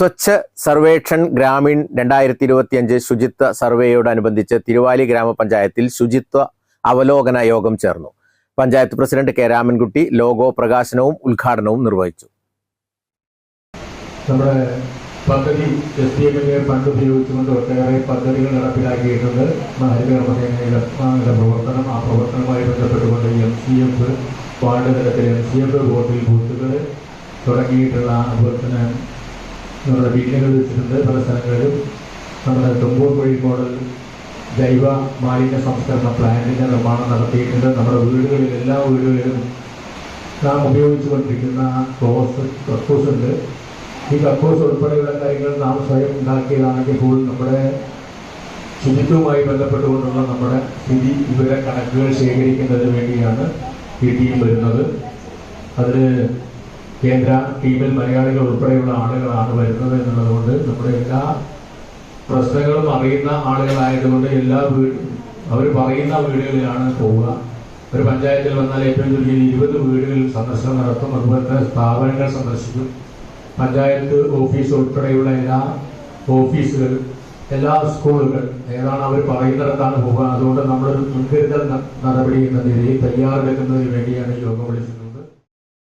Swachh Survekshan Grameen രണ്ടായിരത്തി ഇരുപത്തിയഞ്ച് ശുചിത്വ സർവേയോടനുബന്ധിച്ച് തിരുവാലി ഗ്രാമപഞ്ചായത്തിൽ ശുചിത്വ അവലോകന യോഗം ചേർന്നു. Panchayat president K Ramankutty logo പ്രകാശനവും ഉദ്ഘാടനവും നിർവഹിച്ചു. നമ്മുടെ പദ്ധതി എസ് ഡി എമ്മിന്റെ ഫണ്ട് ഉപയോഗിച്ചുകൊണ്ട് ഒട്ടേറെ പദ്ധതികൾ നടപ്പിലാക്കിയിട്ടുണ്ട്. ഹരിതകർമ്മസേനയുടെ പ്രവർത്തനം ആ പ്രവർത്തനവുമായി ബന്ധപ്പെട്ടുകൊണ്ട് എം സി എഫ് വാർഡ് തലത്തിൽ എം സി എഫ് വോട്ടിൽ ബൂത്തുകൾ തുടങ്ങിയിട്ടുള്ള തന്നെ നമ്മുടെ വീടുകളിൽ വെച്ചിട്ടുണ്ട്. പല സ്ഥലങ്ങളിലും നമ്മുടെ തുമ്പൂർ കുഴി മോഡൽ ജൈവ മാലിന്യ സംസ്കരണ പ്ലാന്റിന്റെ നിർമ്മാണം നടത്തിയിട്ടുണ്ട്. നമ്മുടെ വീടുകളിൽ എല്ലാ വീടുകളിലും നാം ഉപയോഗിച്ചുകൊണ്ടിരിക്കുന്ന ക്ലോസ് കക്കൂസ് ഉണ്ട്. ഈ കക്കൂസ് ഉൾപ്പെടെയുള്ള കാര്യങ്ങൾ നാം സ്വയം ഉണ്ടാക്കിയതാണെങ്കിൽ പോലും നമ്മുടെ ശുചിത്വവുമായി ബന്ധപ്പെട്ടുകൊണ്ടുള്ള നമ്മുടെ സ്ഥിതി വിവര കണക്കുകൾ ശേഖരിക്കുന്നതിന് വേണ്ടിയാണ് ഈ ടീം വരുന്നത്. അതിൽ കേന്ദ്ര ടീമിൽ മലയാളികൾ ഉൾപ്പെടെയുള്ള ആളുകളാണ് വരുന്നത് എന്നുള്ളതുകൊണ്ട് നമ്മുടെ എല്ലാ പ്രശ്നങ്ങളും അറിയുന്ന ആളുകളായതുകൊണ്ട് എല്ലാ വീട് അവർ പറയുന്ന വീടുകളിലാണ് പോവുക. ഒരു പഞ്ചായത്തിൽ വന്നാൽ ഏറ്റവും ചുരുങ്ങിയത് ഇരുപത് വീടുകളിൽ സന്ദർശനം നടത്തും. അതുപോലെ തന്നെ സ്ഥാപനങ്ങൾ സന്ദർശിക്കും. പഞ്ചായത്ത് ഓഫീസ് ഉൾപ്പെടെയുള്ള എല്ലാ ഓഫീസുകൾ എല്ലാ സ്കൂളുകൾ ഏതാണ് അവർ പറയുന്നിടത്താണ് പോകുക അതുകൊണ്ട് നമ്മളൊരു മുൻകരുതൽ നടപടി എന്ന നിലയിൽ തയ്യാറെടുക്കുന്നതിന് വേണ്ടിയാണ് യോഗം വിളിച്ചിട്ടുള്ളത്.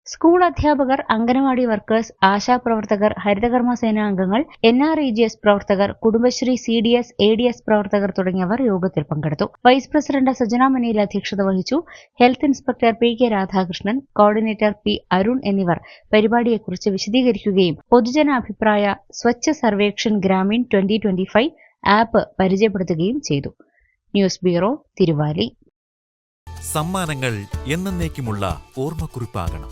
സ്കൂൾ അധ്യാപകർ അംഗനവാടി വർക്കേഴ്സ് ആശാപ്രവർത്തകർ ഹരിതകർമ്മ സേനാ അംഗങ്ങൾ N R E G S പ്രവർത്തകർ Kudumbashree C D S A D S പ്രവർത്തകർ തുടങ്ങിയവർ യോഗത്തിൽ പങ്കെടുത്തു. വൈസ് പ്രസിഡന്റ് സജന മനിയിൽ അധ്യക്ഷത വഹിച്ചു health inspector P K Radhakrishnan coordinator P Arun എന്നിവർ. പരിപാടിയെക്കുറിച്ച് വിശദീകരിക്കുകയും പൊതുജനാഭിപ്രായ Swachh Survekshan Grameen twenty twenty five app പരിചയപ്പെടുത്തുകയും ചെയ്തു. News bureau Thiruvali. സമ്മാനങ്ങൾ എന്നേക്കുമുള്ള ഓർമ്മക്കുറിപ്പാകണം.